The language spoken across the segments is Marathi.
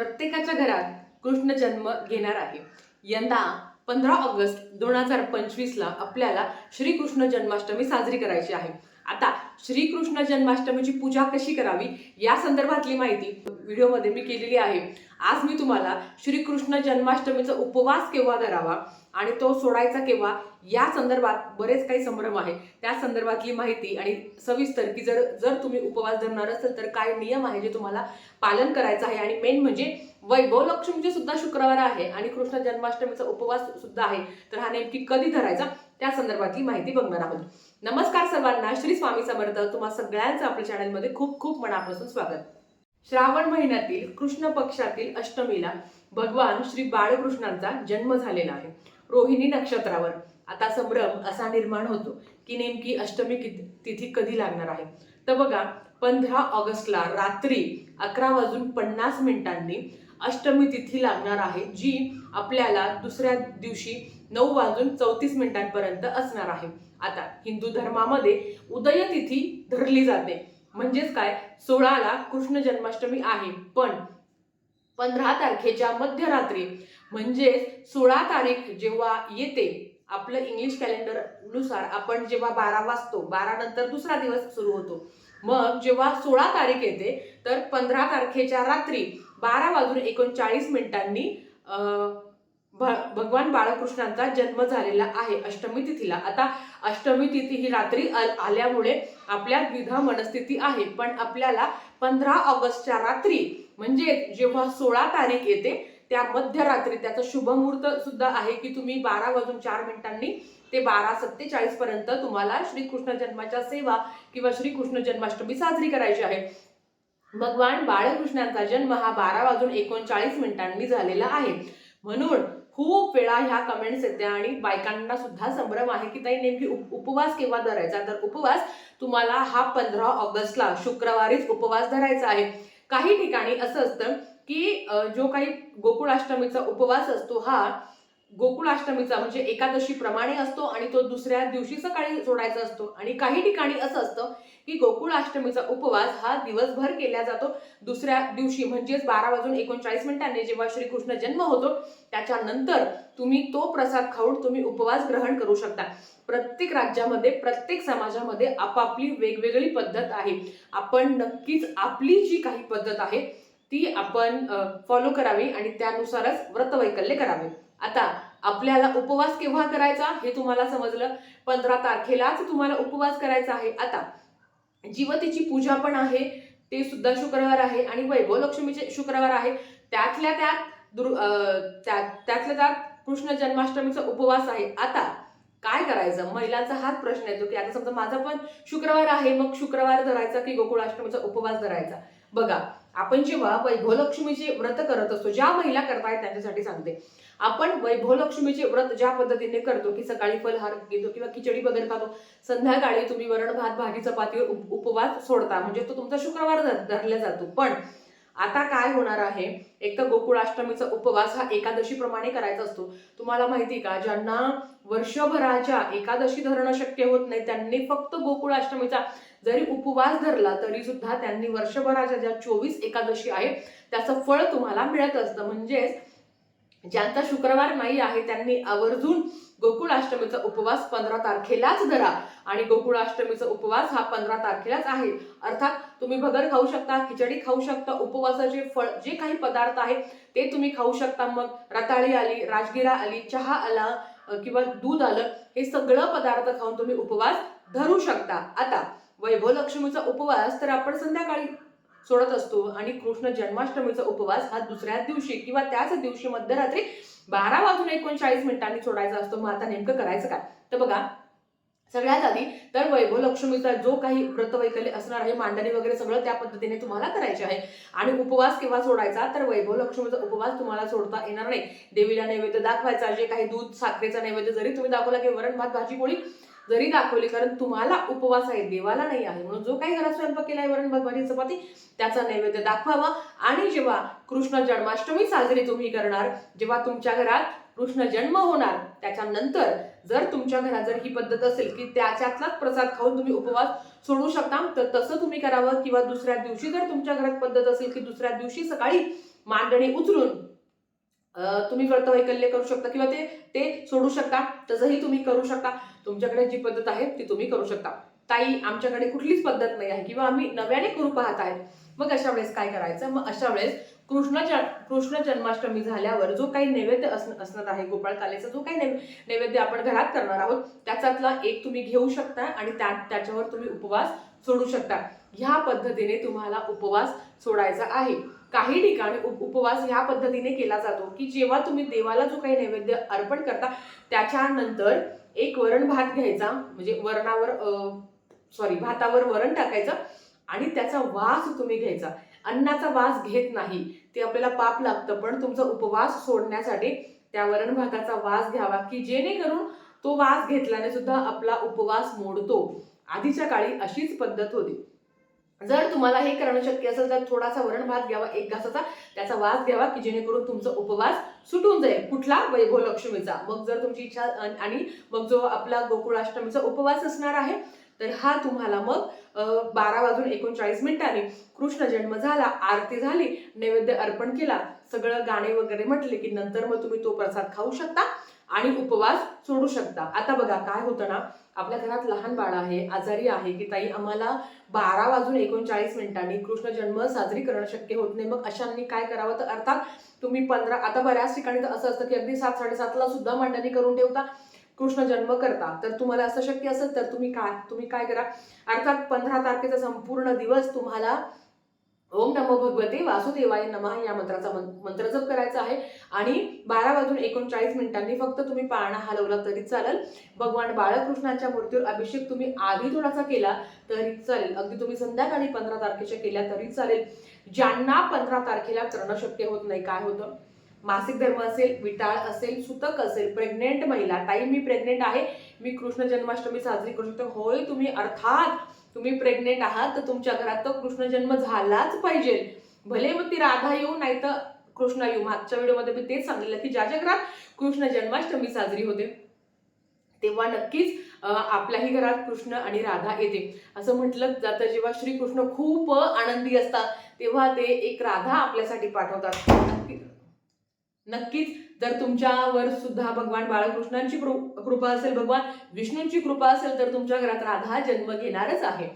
प्रत्येकाच्या घरात कृष्ण जन्म घेणार आहे. यंदा पंधरा ऑगस्ट दोन हजार पंचवीसला आपल्याला श्रीकृष्ण जन्माष्टमी साजरी करायची आहे. आता श्रीकृष्ण जन्माष्टमीची पूजा कशी करावी या संदर्भातली माहिती व्हिडिओमध्ये मी केलेली आहे. आज मी तुम्हाला श्रीकृष्ण जन्माष्टमीचा उपवास केव्हा धरावा आणि तो सोडायचा केव्हा या संदर्भात बरेच काही संभ्रम आहे. त्या संदर्भातली माहिती आणि सविस्तर की जर जर तुम्ही उपवास धरणार असेल तर काय नियम आहे जे तुम्हाला पालन करायचं आहे? आणि मेन म्हणजे वैभव लक्ष्मीचे सुद्धा शुक्रवार आहे आणि कृष्ण जन्माष्टमीचा उपवास सुद्धा आहे. तर हा नेमकी कधी धरायचा? त्या संदर्भातली माहिती बघणार आहोत. नमस्कार सर्वांना श्री स्वामी समर्थ. तुम्हा सगळ्यांचं आपल्या चॅनलमध्ये खूप खूप मनापासून स्वागत. श्रावण महिन्यातील कृष्ण पक्षातील अष्टमीला भगवान श्री बाळकृष्णांचा जन्म झालेला आहे. रोहिणी नक्षत्रावर. आता संभ्रम असा निर्माण होतो की नेमकी अष्टमी तिथी कधी लागणार आहे? तर बघा पंधरा ऑगस्टला रात्री अकरा वाजून पन्नास मिनिटांनी अष्टमी तिथी लागणार आहे जी आपल्याला दुसऱ्या दिवशी नऊ वाजून चौतीस मिनिटांपर्यंत असणार आहे. आता हिंदू धर्मामध्ये उदय तिथी धरली जाते. म्हणजेच काय? सोळाला कृष्ण जन्माष्टमी आहे. पण पंधरा तारखेच्या मध्यरात्री म्हणजेच सोळा तारीख जेव्हा येते आपलं इंग्लिश कॅलेंडरनुसार आपण जेव्हा बारा वाजतो बारा नंतर दुसरा दिवस सुरू होतो. मग जेव्हा सोळा तारीख येते तर पंधरा तारखेच्या रात्री बारा वाजून एकोणचाळीस मिनिटांनी भ- भगवान बाळकृष्णांचा जन्म झालेला आहे अष्टमी तिथीला. आता अष्टमी तिथी ही रात्री आल्यामुळे आपल्या द्विधा मनस्थिती आहे. पण आपल्याला पंधरा ऑगस्टच्या रात्री म्हणजे जेव्हा सोळा तारीख येते त्या मध्यरात्री त्याचा शुभमुहूर्त सुद्धा आहे की तुम्ही बारा वाजून चार मिनिटांनी ते बारा सत्तेचाळीस पर्यंत तुम्हाला श्रीकृष्ण जन्माच्या सेवा किंवा श्रीकृष्ण जन्माष्टमी साजरी करायची आहे. भगवान बाळकृष्णांचा जन्म हा बारा वाजून एकोणचाळीस मिनिटांनी झालेला आहे. म्हणून खूप वेळा ह्या कमेंट्स येत्या आणि बायकांना सुद्धा संभ्रम आहे की ताई नेमकी उप- उपवास केव्हा धरायचा? तर उपवास तुम्हाला हा पंधरा ऑगस्टला शुक्रवारीच उपवास धरायचा आहे. काही ठिकाणी असं असतं की जो काही गोकुळाष्टमीचा उपवास असतो हा गोकुळाष्टमीचा म्हणजे एकादशी प्रमाणे असतो आणि तो दुसऱ्या दिवशी सकाळी सोडायचा असतो. आणि काही ठिकाणी असं असतं की गोकुळाष्टमीचा उपवास हा दिवसभर केला जातो. दुसऱ्या दिवशी म्हणजेच बारा वाजून एकोणचाळीस मिनिटांनी जेव्हा श्रीकृष्ण जन्म होतो त्याच्यानंतर तुम्ही तो प्रसाद खाऊन तुम्ही उपवास ग्रहण करू शकता. प्रत्येक राज्यामध्ये प्रत्येक समाजामध्ये आपापली वेगवेगळी पद्धत आहे. आपण नक्कीच आपली जी काही पद्धत आहे ती आपण फॉलो करावी आणि त्यानुसारच व्रतवैकल्य करावे. आता आपल्याला उपवास केव्हा करायचा हे तुम्हाला समजलं. पंधरा तारखेलाच तुम्हाला उपवास करायचा आहे. आता जीवतीची पूजा पण आहे ते सुद्धा शुक्रवार आहे आणि वैभव लक्ष्मीचे शुक्रवार आहे. त्यातल्या त्यात दुर् त्या- त्यातल्या त्यात कृष्ण जन्माष्टमीचा उपवास आहे. आता काय करायचं? महिलांचा हाच प्रश्न येतो की आता समजा माझा पण शुक्रवार आहे मग शुक्रवार धरायचा की गोकुळाष्टमीचा उपवास धरायचा? बघा आपण जेव्हा वैभवलक्ष्मीचे व्रत करत असतो ज्या महिला करतायत त्यांच्यासाठी सांगते. आपण वैभवलक्ष्मीचे व्रत ज्या पद्धतीने करतो की सकाळी फलहार घेतो किंवा खिचडी वगैरे खातो संध्याकाळी तुम्ही वरण भात भाजी चपातीवर उप- उपवास सोडता. म्हणजे तो तुमचा शुक्रवार धरला जातो. पण आता काय होणार आहे? एक तर गोकुळाष्टमीचा उपवास हा एकादशीप्रमाणे करायचा असतो. तुम्हाला माहिती का? ज्यांना वर्षभराच्या एकादशी धरणं शक्य होत नाही त्यांनी फक्त गोकुळाष्टमीचा जरी उपवास धरला तरी सुद्धा त्यांनी वर्षभराच्या ज्या चोवीस एकादशी आहे त्याचं फळ तुम्हाला मिळत असतं. म्हणजेच ज्यांचा शुक्रवार नाही आहे त्यांनी आवर्जून गोकुळाष्टमीचा उपवास पंधरा तारखेलाच धरा. आणि गोकुळाष्टमीचा उपवास हा पंधरा तारखेलाच आहे. अर्थात तुम्ही भगर खाऊ शकता खिचडी खाऊ शकता उपवासाचे फळ जे काही पदार्थ आहेत ते तुम्ही खाऊ शकता. मग रताळी आली राजगिरा आली चहा आला किंवा दूध आलं हे सगळं पदार्थ खाऊन तुम्ही उपवास धरू शकता. आता वैभव लक्ष्मीचा उपवास तर आपण संध्याकाळी सोडत असतो. आणि कृष्ण जन्माष्टमीचा उपवास हा दुसऱ्याच दिवशी किंवा त्याच दिवशी मध्यरात्री बारा वाजून एकोणचाळीस मिनिटांनी सोडायचा असतो. मग आता नेमकं करायचं काय? तर बघा सगळ्यात आधी तर वैभव लक्ष्मीचा जो काही व्रतवैकल्य असणार आहे मांडणी वगैरे सगळं त्या पद्धतीने तुम्हाला करायचे आहे. आणि उपवास केव्हा सोडायचा? तर वैभव लक्ष्मीचा उपवास तुम्हाला सोडता येणार नाही. देवीला नैवेद्य दाखवायचा जे काही दूध साखरेचा नैवेद्य जरी तुम्ही दाखवला की वरण भात भाजी पोळी जरी दाखवली कारण तुम्हाला उपवास आहे देवाला नाही आहे म्हणून जो काही घरात स्वयंपाक केला आहे वरण भगवानी चपाती त्याचा नैवेद्य दाखवावा. आणि जेव्हा कृष्ण जन्माष्टमी साजरी तुम्ही करणार जेव्हा तुमच्या घरात कृष्ण जन्म होणार त्याच्यानंतर जर तुमच्या घरात जर ही पद्धत असेल की त्याच्यातलाच प्रसाद खाऊन तुम्ही उपवास सोडू शकता तर तसं तुम्ही करावं. किंवा दुसऱ्या दिवशी जर तुमच्या घरात पद्धत असेल की दुसऱ्या दिवशी सकाळी मांडणी उचलून तुम्ही व्रतवैकल्य करू शकता किंवा ते ते सोडू शकता तसंही तुम्ही करू शकता. तुमच्याकडे जी पद्धत आहे ती तुम्ही करू शकता. ताई आमच्याकडे कुठलीच पद्धत नाही आहे किंवा आम्ही नव्याने करू पाहत आहे मग अशा वेळेस काय करायचं? मग अशा वेळेस कृष्ण कृष्ण जन्माष्टमी झाल्यावर जो काही नैवेद्य असणार आहे गोपाळ कालेचा जो काही नैवेद्य आपण घरात करणार आहोत त्याच्यातला एक तुम्ही घेऊ शकता आणि त्या त्याच्यावर तुम्ही उपवास सोडू शकता. ह्या पद्धतीने तुम्हाला उपवास सोडायचा आहे. काही ठिकाणी उपवास ह्या पद्धतीने केला जातो की जेव्हा तुम्ही देवाला जो काही नैवेद्य अर्पण करता त्याच्यानंतर एक वरण भात घ्यायचा म्हणजे वरणावर सॉरी भातावर वरण टाकायचं आणि त्याचा वास तुम्ही घ्यायचा. अन्नाचा वास घेत नाही. ते आपल्याला पाप लागतं पण तुमचा उपवास सोडण्यासाठी त्या वरण भाताचा वास घ्यावा की जेणेकरून तो वास घेतल्याने सुद्धा आपला उपवास मोडतो. आधीच्या काळी अशीच पद्धत होती. जर तुम्हाला हे करणं शक्य असेल तर थोडासा वरण भात घ्यावा एक घासाचा त्याचा वास घ्यावा की जेणेकरून तुमचा उपवास सुटून जाईल कुठला वैभव लक्ष्मीचा. मग जर तुमची इच्छा आणि मग जो आपला गोकुळाष्टमीचा उपवास असणार आहे तर हा तुम्हाला मग बारा वाजून एकोणचाळीस मिनिटांनी कृष्ण जन्म झाला आरती झाली नैवेद्य अर्पण केला सगळं गाणे वगैरे म्हटले की नंतर मग तुम्ही तो प्रसाद खाऊ शकता आणि उपवास सोडू शकता. आता बघा काय होतं ना आपल्या घरात लहान बाळ आहे आजारी आहे की ताई आम्हाला बारा वाजून एकोणचाळीस मिनिटांनी कृष्ण जन्म साजरी करणं शक्य होत नाही. मग अशांनी काय करावं तर अर्थात तुम्ही पंधरा आता बऱ्याच ठिकाणी तर असं असतं की अगदी सात साडेसातला सुद्धा मांडणी करून ठेवता. कृष्ण जन्म करता तर तुम्हाला असं शक्य असेल तर तुम्ही काय तुम्ही काय करा. अर्थात पंधरा तारखेचा संपूर्ण दिवस तुम्हाला ओम नमो भगवते वासुदेवाय नमः या मंत्राचा मंत्र जप करायचा आहे. आणि बारा वाजून एकोणचाळीस मिनिटांनी फक्त तुम्ही पाळणा हलवला तरी चालेल. भगवान बाळकृष्णांच्या मूर्तीवर अभिषेक तुम्ही आधी थोडासा केला तरी चालेल. अगदी तुम्ही संध्याकाळी पंधरा तारखेच्या केल्या तरी चालेल. ज्यांना पंधरा तारखेला करणं शक्य होत नाही काय होतं? मासिक धर्म असेल विटाळ असेल सुतक असेल प्रेग्नेंट महिला ताई मी प्रेग्नेंट आहे मी कृष्ण जन्माष्टमी साजरी करू शकतो. होय तुम्ही अर्थात तुम्ही प्रेग्नेंट आहात तर तुमच्या घरात तर कृष्ण जन्म झालाच पाहिजे. भले मग ती राधा येऊ नाही तर कृष्ण येऊ. मागच्या व्हिडिओमध्ये मी तेच सांगितलं की ज्याच्या घरात कृष्ण जन्माष्टमी साजरी होते तेव्हा नक्कीच आपल्याही घरात कृष्ण आणि राधा येते. असं म्हटलं जातं जेव्हा श्रीकृष्ण खूप आनंदी असतात तेव्हा ते एक राधा आपल्यासाठी पाठवतात. नक्की- नक्कीच जर तुमच्यावर सुद्धा भगवान बाळकृष्णांची कृपा असेल भगवान विष्णूंची कृपा असेल तर तुमच्या घरात राधा जन्म घेणारच आहे.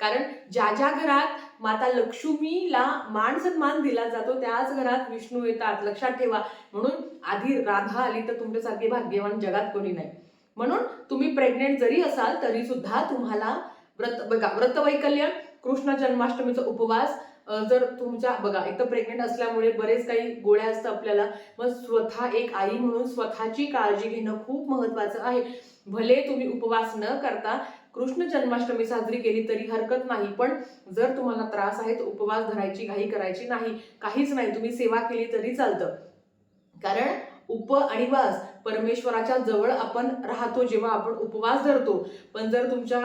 कारण ज्या ज्या घरात माता लक्ष्मीला मान सन्मान दिला जातो त्याच घरात विष्णू येतात. लक्षात ठेवा म्हणून आधी राधा आली तर तुमच्यासारखे भाग्यवान जगात कोणी नाही. म्हणून तुम्ही प्रेग्नेंट जरी असाल तरी सुद्धा तुम्हाला व्रत बघा व्रतवैकल्य कृष्ण जन्माष्टमीचा उपवास जर तुमच्या बघा एक तर प्रेग्नेंट असल्यामुळे बरेच काही गोळ्या असतं आपल्याला. मग स्वतः एक आई म्हणून स्वतःची काळजी घेणं खूप महत्वाचं आहे. भले तुम्ही उपवास न करता कृष्ण जन्माष्टमी साजरी केली तरी हरकत नाही पण जर तुम्हाला त्रास आहे तर उपवास धरायची घाई करायची नाही काहीच नाही तुम्ही सेवा केली तरी चालतं. कारण उप आणि वास परमेश्वराच्या जवळ आपण राहतो जेव्हा आपण उपवास धरतो. पण जर तुमच्या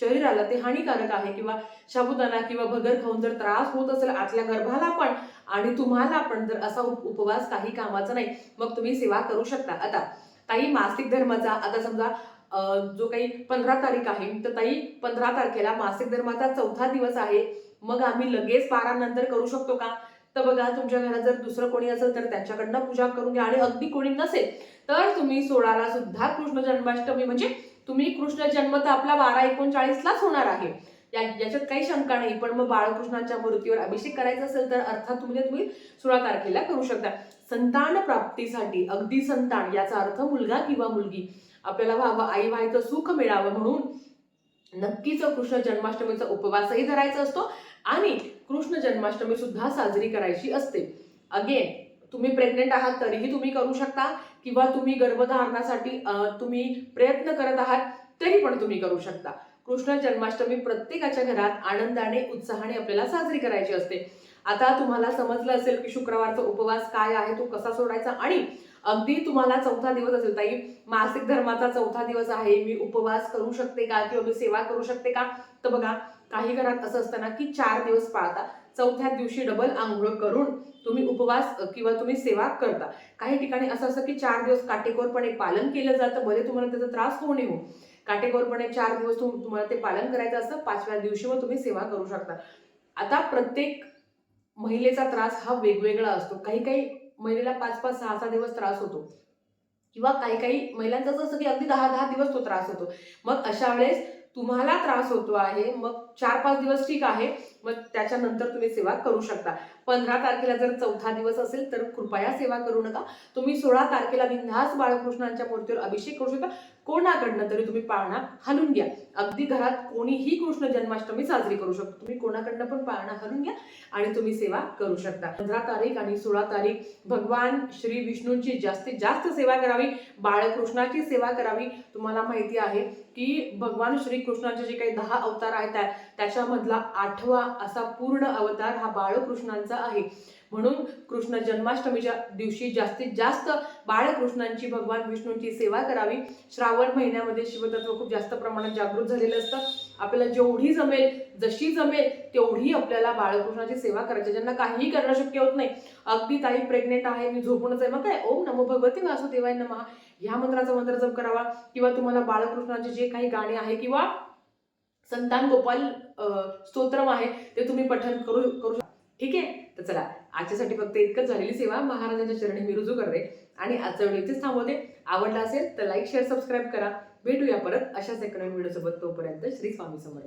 शरीराला ते हानिकारक आहे किंवा साबुदाणा किंवा भगर खाऊन जर त्रास होत असेल आतल्या गर्भाला पण आणि तुम्हाला पण जर असा उपवास काही कामाचा नाही मग तुम्ही सेवा करू शकता. आता ताई मासिक धर्माचा आता समजा जो काही पंधरा तारीख आहे तर ताई पंधरा तारखेला मासिक धर्माचा चौथा दिवस आहे. मग आम्ही लगेच बारा नंतर करू शकतो का? तर बघा तुमच्या घरात जर दुसरं कोणी असेल तर त्यांच्याकडनं पूजा करून घ्या. आणि अगदी कोणी नसेल तर तुम्ही सोळाला सुद्धा कृष्ण जन्माष्टमी म्हणजे तुम्ही कृष्ण जन्म तर आपला बारा एकोणचाळीसलाच होणार आहे. या याच्यात काही शंका नाही पण मग बाळकृष्णाच्या मूर्तीवर अभिषेक करायचा असेल तर अर्थात तुम्ही तुम्ही सोळा तारखेला करू शकता. संतान प्राप्तीसाठी अगदी संतान याचा अर्थ मुलगा किंवा मुलगी. आपल्याला व्हावं आई व्हायचं सुख मिळावं म्हणून नक्कीच कृष्ण जन्माष्टमीचा उपवासही धरायचा असतो आणि कृष्ण जन्माष्टमी सुद्धा साजरी करायची असते. अगेन तुम्ही प्रेग्नेंट आहात तरीही तुम्ही करू शकता किंवा तुम्ही गर्भधारणासाठी तुम्ही प्रयत्न करत आहात तरी पण तुम्ही करू शकता. कृष्ण जन्माष्टमी प्रत्येकाच्या घरात आनंदाने उत्साहाने आपल्याला साजरी करायची असते. आता तुम्हाला समजलं असेल की शुक्रवारचा उपवास काय आहे तो कसा सोडायचा आणि अगदी तुम्हाला चौथा दिवस असेल ताई. मासिक धर्माचा चौथा दिवस आहे. मी उपवास करू शकते का किंवा मी सेवा करू शकते का? तर बघा काही घरात असं असतं ना की चार दिवस पाळता. चौथ्या दिवशी डबल आंघोळ करून तुम्ही उपवास किंवा तुम्ही सेवा करता. काही ठिकाणी असं असतं की चार दिवस काटेकोरपणे पालन केलं जातं. भले तुम्हाला त्याचा त्रास होऊ नये हो. काटेकोरपणे चार दिवस तुम्हाला ते पालन करायचं असतं. पाचव्या दिवशी मग तुम्ही सेवा करू शकता. आता प्रत्येक महिलेचा त्रास हा वेगवेगळा असतो. काही काही महिलेला पाच पाच सहा सहा दिवस त्रास होतो. किंवा काही काही महिलांचं असं असतं की अगदी दहा दहा दिवस तो त्रास होतो. मग अशा वेळेस तुम्हाला त्रास होतो आहे मग चार पाच दिवस ठीक आहे मग त्याच्यानंतर तुम्ही सेवा करू शकता. पंधरा तारखेला जर चौथा दिवस असेल तर कृपया सेवा करू नका. तुम्ही सोळा तारखेला बिंधास बाळकृष्णांच्या मूर्तीवर अभिषेक करू शकता. कोणाकडनं तरी तुम्ही पाळणा हलून घ्या. अगदी घरात कोणीही कृष्ण जन्माष्टमी साजरी करू शकतो. तुम्ही कोणाकडनं पण पाळणा हलून घ्या आणि तुम्ही सेवा करू शकता. पंधरा तारीख आणि सोळा तारीख भगवान श्री विष्णूंची जास्तीत जास्त सेवा करावी बाळकृष्णाची सेवा करावी. तुम्हाला माहिती आहे की भगवान श्रीकृष्णाचे जे काही दहा अवतार आहेत त्याच्यामधला आठवा असा पूर्ण अवतार हा बाळकृष्णांचा आहे. म्हणून कृष्ण जन्माष्टमीच्या दिवशी जास्तीत जास्त बाळकृष्णांची भगवान विष्णूंची सेवा करावी. श्रावण महिन्यामध्ये शिवतत्व खूप जास्त प्रमाणात जागृत झालेलं असतं. आपल्याला जेवढी जमेल जशी जमेल तेवढी आपल्याला बाळकृष्णाची सेवा करायची ज्यांना काहीही करणं शक्य होत नाही. अगदी ताई प्रेग्नेंट आहे मी झोपूनच आहे मग काय? ओम नमो भगवती वासुदेवाय नमः. ह्या मंत्राचा मंत्र जप करावा. किंवा तुम्हाला बाळकृष्णाचे जे काही गाणे आहे किंवा संतान गोपाल स्तोत्रम आहे ते तुम्ही पठण करू करू शकता ठीक आहे? तर चला आजच्यासाठी फक्त इतकंच झालेली सेवा महाराजांच्या चरणी मी रुजू करते आणि आजचा व्हिडिओ इथेच थांबवते. आवडला असेल तर लाईक शेअर सबस्क्राईब करा. भेटूया परत अशाच एका नवीन व्हिडिओसोबत तोपर्यंत श्री स्वामी समर्थ.